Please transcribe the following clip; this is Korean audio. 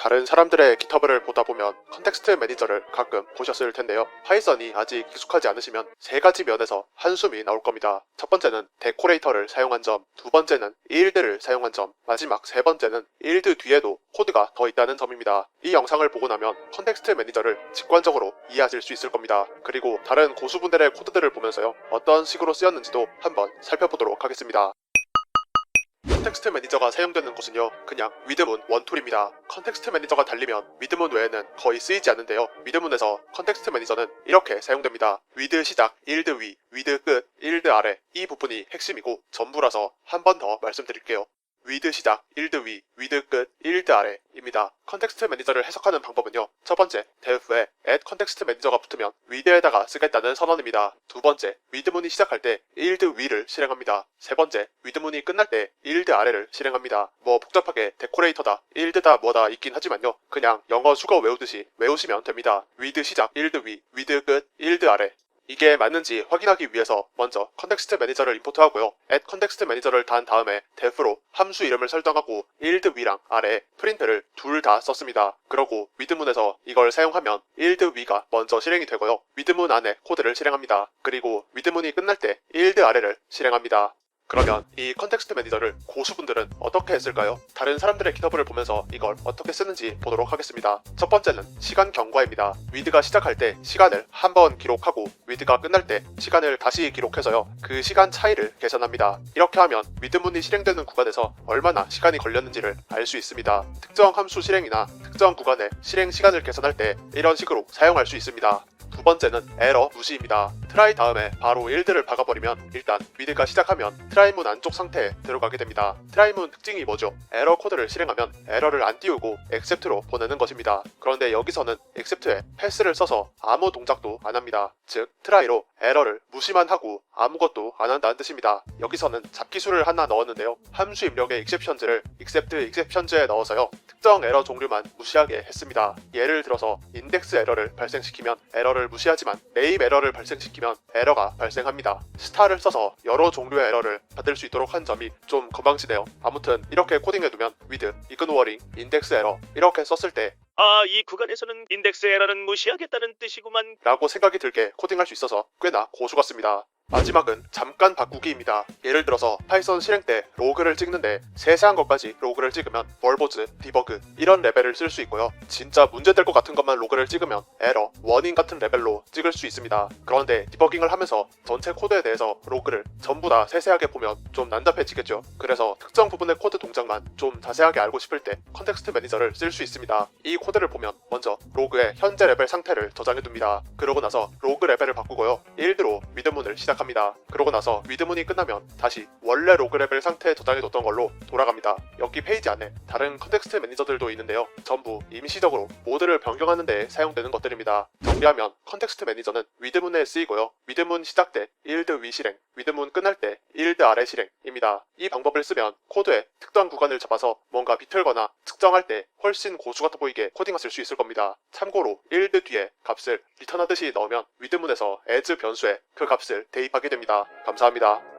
다른 사람들의 GitHub을 보다 보면 컨텍스트 매니저를 가끔 보셨을 텐데요. 파이썬이 아직 익숙하지 않으시면 세 가지 면에서 한숨이 나올 겁니다. 첫 번째는 데코레이터를 사용한 점, 두 번째는 일드를 사용한 점, 마지막 세 번째는 일드 뒤에도 코드가 더 있다는 점입니다. 이 영상을 보고 나면 컨텍스트 매니저를 직관적으로 이해하실 수 있을 겁니다. 그리고 다른 고수분들의 코드들을 보면서요. 어떤 식으로 쓰였는지도 한번 살펴보도록 하겠습니다. 컨텍스트 매니저가 사용되는 곳은요 그냥 위드문 원툴입니다. 컨텍스트 매니저가 달리면 위드문 외에는 거의 쓰이지 않는데요. 위드문에서 컨텍스트 매니저는 이렇게 사용됩니다. 위드 시작, 일드 위, 위드 끝, 일드 아래 이 부분이 핵심이고 전부라서 한 번 더 말씀드릴게요 위드 시작, 일드 위, 위드 끝, 일드 아래입니다. 컨텍스트 매니저를 해석하는 방법은요. 첫 번째, def에 add 컨텍스트 매니저가 붙으면 위드에다가 쓰겠다는 선언입니다. 두 번째, 위드문이 시작할 때 일드 위를 실행합니다. 세 번째, 위드문이 끝날 때 일드 아래를 실행합니다. 뭐 복잡하게 데코레이터다, 일드다 뭐다 있긴 하지만요. 그냥 영어 수거 외우듯이 외우시면 됩니다. 위드 시작, 일드 위, 위드 끝, 일드 아래 이게 맞는지 확인하기 위해서 먼저 컨텍스트 매니저를 임포트하고요. add 컨텍스트 매니저를 단 다음에 def로 함수 이름을 설정하고 일드 위랑 아래 프린트를 둘 다 썼습니다. 그러고 위드문에서 이걸 사용하면 일드 위가 먼저 실행이 되고요. 위드문 안에 코드를 실행합니다. 그리고 위드문이 끝날 때 일드 아래를 실행합니다. 그러면 이 컨텍스트 매니저를 고수분들은 어떻게 했을까요? 다른 사람들의 GitHub을 보면서 이걸 어떻게 쓰는지 보도록 하겠습니다. 첫 번째는 시간 경과입니다. 위드가 시작할 때 시간을 한 번 기록하고 위드가 끝날 때 시간을 다시 기록해서요. 그 시간 차이를 계산합니다. 이렇게 하면 위드문이 실행되는 구간에서 얼마나 시간이 걸렸는지를 알 수 있습니다. 특정 함수 실행이나 특정 구간의 실행 시간을 계산할 때 이런 식으로 사용할 수 있습니다. 두 번째는 에러 무시입니다. 트라이 다음에 바로 일드를 박아버리면 일단 위드가 시작하면 트라이문 안쪽 상태에 들어가게 됩니다. 트라이문 특징이 뭐죠? 에러 코드를 실행하면 에러를 안 띄우고 accept로 보내는 것입니다. 그런데 여기서는 accept에 패스를 써서 아무 동작도 안 합니다. 즉 트라이로 에러를 무시만 하고 아무것도 안 한다는 뜻입니다. 여기서는 잡기수를 하나 넣었는데요. 함수 입력의 exceptions를 accept exceptions에 넣어서요. 특정 에러 종류만 무시하게 했습니다. 예를 들어서 인덱스 에러를 발생시키면 에러를 무시하지만 네임 에러를 발생시키면 에러가 발생합니다. 스타를 써서 여러 종류의 에러를 받을 수 있도록 한 점이 좀 건방지네요. 아무튼 이렇게 코딩해두면 with, ignoring, 인덱스 에러 이렇게 썼을 때 아, 이 구간에서는 인덱스 에러는 무시하겠다는 뜻이구만. 라고 생각이 들게 코딩할 수 있어서 꽤나 고수 같습니다. 마지막은 잠깐 바꾸기입니다. 예를 들어서 파이썬 실행 때 로그를 찍는데 세세한 것까지 로그를 찍으면 벌보즈, 디버그 이런 레벨을 쓸 수 있고요. 진짜 문제될 것 같은 것만 로그를 찍으면 에러, 워닝 같은 레벨로 찍을 수 있습니다. 그런데 디버깅을 하면서 전체 코드에 대해서 로그를 전부 다 세세하게 보면 좀 난잡해지겠죠. 그래서 특정 부분의 코드 동작만 좀 자세하게 알고 싶을 때 컨텍스트 매니저를 쓸 수 있습니다. 이 코드를 보면 먼저 로그의 현재 레벨 상태를 저장해 둡니다. 그러고 나서 로그 레벨을 바꾸고요. 1드로 미드문을 시작 합니다. 그러고 나서 미드문이 끝나면 다시 원래 로그 레벨 상태에 저장해 뒀던 걸로 돌아갑니다. 여기 페이지 안에 다른 컨텍스트 매니저들도 있는데요. 전부 임시적으로 모드를 변경하는 데 사용되는 것들입니다. 정리하면 컨텍스트 매니저는 위드문에 쓰이고요. 위드문 시작 때 1드 위 실행, 위드문 끝날 때 1드 아래 실행입니다. 이 방법을 쓰면 코드에 특정 구간을 잡아서 뭔가 비틀거나 측정할 때 훨씬 고수 같아 보이게 코딩하실 수 있을 겁니다. 참고로 1드 뒤에 값을 리턴하듯이 넣으면 위드문에서 as 변수에 그 값을 대입하게 됩니다. 감사합니다.